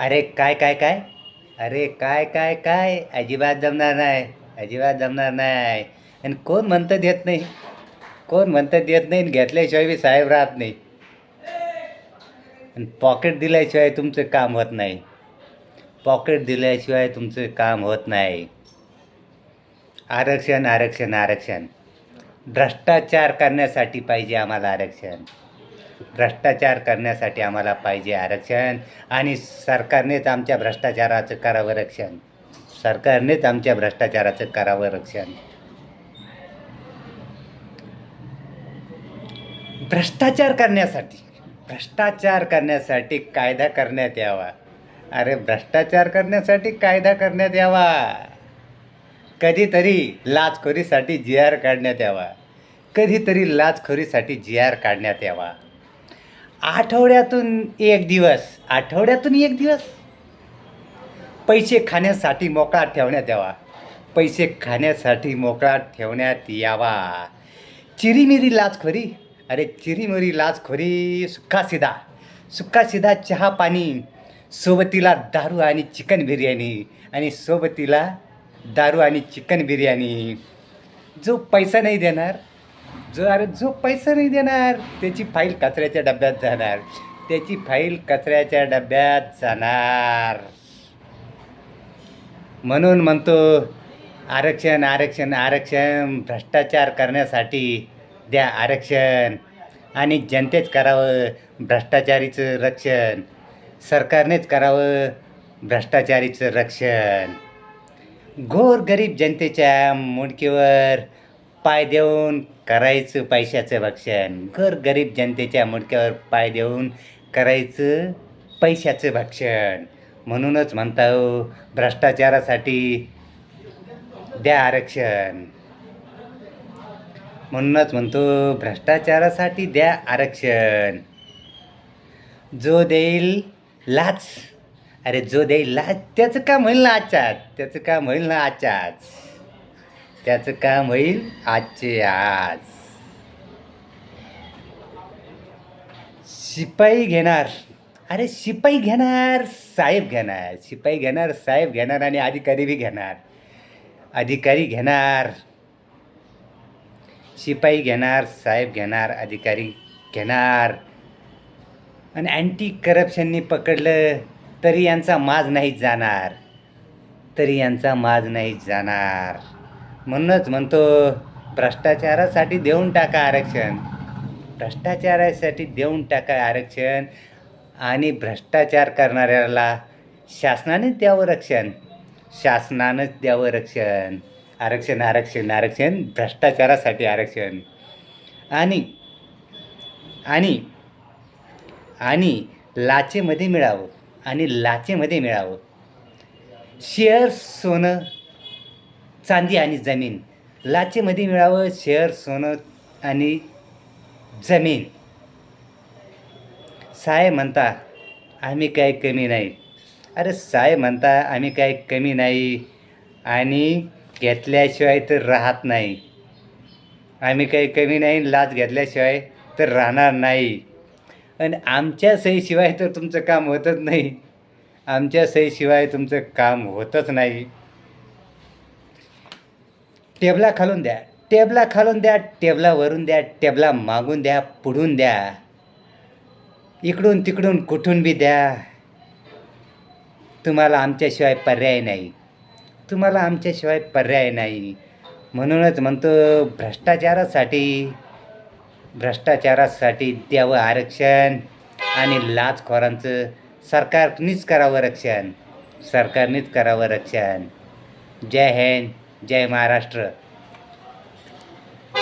अरे काय काय काय? अरे काय काय काय? अजिबात जमणार नाही. अजिबात जमणार नाही. आणि कोण म्हणतं देत नाही? कोण म्हणतं देत नाही आणि घेतल्याशिवाय बी साहेब राहत नाही? आणि पॉकेट दिल्याशिवाय तुमचं काम होत नाही. पॉकेट दिल्याशिवाय तुमचं काम होत नाही. आरक्षण आरक्षण आरक्षण. भ्रष्टाचार करण्यासाठी पाहिजे आम्हाला आरक्षण. भ्रष्टाचार करण्यासाठी आम्हाला पाहिजे आरक्षण आणि सरकारनेच आमच्या भ्रष्टाचाराचं करावं रक्षण. सरकारनेच आमच्या भ्रष्टाचाराचं करावं रक्षण. भ्रष्टाचार करण्यासाठी. भ्रष्टाचार करण्यासाठी कायदा करण्यात यावा. अरे भ्रष्टाचार करण्यासाठी कायदा करण्यात यावा. कधीतरी लाचखोरीसाठी जी आर काढण्यात यावा. कधीतरी लाचखोरीसाठी जी आर काढण्यात यावा. आठवड्यातून एक दिवस आठवड्यातून एक दिवस. पैसे खाण्यासाठी मोकळा ठेवण्यात यावा. पैसे खाण्यासाठी मोकळा ठेवण्यात यावा. चिरीमिरी लाचखोरी. अरे चिरीमिरी लाचखोरी सुक्का सिधा सुक्का सिधा चहा पाणी सोबतीला दारू आणि चिकन बिर्याणी आणि सोबतीला दारू आणि चिकन बिर्याणी. जो पैसा नाही देणार जो अरे जो पैसा नाही देणार त्याची फाईल कचऱ्याच्या डब्यात जाणार. त्याची फाईल कचऱ्याच्या डब्यात जाणार. म्हणून म्हणतो आरक्षण आरक्षण आरक्षण भ्रष्टाचार करण्यासाठी द्या आरक्षण. आणि जनतेच करावं भ्रष्टाचारीचं रक्षण. सरकारनेच करावं भ्रष्टाचारीचं रक्षण. घोर गरीब जनतेच्या मुंडकीवर पाय देऊन करायचं पैशाचं भक्षण. घर गरीब जनतेच्या मुडक्यावर पाय देऊन करायचं पैशाचं भक्षण. म्हणूनच म्हणता हो, भ्रष्टाचारासाठी द्या आरक्षण. म्हणूनच म्हणतो भ्रष्टाचारासाठी द्या आरक्षण. जो देईल लाच. अरे जो देईल लाच त्याचं काम होईल ना आजच्याच त्याचं काम होईल ना आजच्याच त्याचं काम होईल आजचे आज. शिपाई घेणार. अरे शिपाई घेणार साहेब घेणार. शिपाई घेणार साहेब घेणार आणि अधिकारी बी घेणार. अधिकारी घेणार. शिपाई घेणार साहेब घेणार अधिकारी घेणार. आणि अँटी करप्शननी पकडलं तरी यांचा माज नाही जाणार. तरी यांचा माज नाही जाणार. म्हणूनच म्हणतो भ्रष्टाचारासाठी देऊन टाका आरक्षण. भ्रष्टाचारासाठी देऊन टाका आरक्षण आणि भ्रष्टाचार करणाऱ्याला शासनानेच द्यावं रक्षण. शासनानंच द्यावं रक्षण. आरक्षण आरक्षण आरक्षण भ्रष्टाचारासाठी आरक्षण. आणि आणि आणि लाचेमध्ये मिळावं आणि लाचेमध्ये मिळावं. शेअर सोनं चांदी आणि जमीन. लाचेमध्ये मिळावं शेअर सोनं आणि जमीन. साहेब म्हणता आम्ही काही कमी नाही. अरे साहेब म्हणता आम्ही काही कमी नाही आणि घेतल्याशिवाय तर राहत नाही. आम्ही काही कमी नाही लाच घेतल्याशिवाय तर राहणार नाही. आणि आमच्या सहीशिवाय तर तुमचं काम होतच नाही. आमच्या सहीशिवाय तुमचं काम होतच नाही. टेबला खालून द्या. टेबला खालून द्या टेबलावरून द्या टेबला मागून द्या पुढून द्या. इकडून तिकडून कुठून बी द्या. तुम्हाला आमच्याशिवाय पर्याय नाही. तुम्हाला आमच्याशिवाय पर्याय नाही. म्हणूनच म्हणतो भ्रष्टाचारासाठी भ्रष्टाचारासाठी द्यावं आरक्षण आणि लाचखोरांचं सरकारनीच करावं रक्षण. सरकारनीच करावं रक्षण. जय हिंद. जय महाराष्ट्र.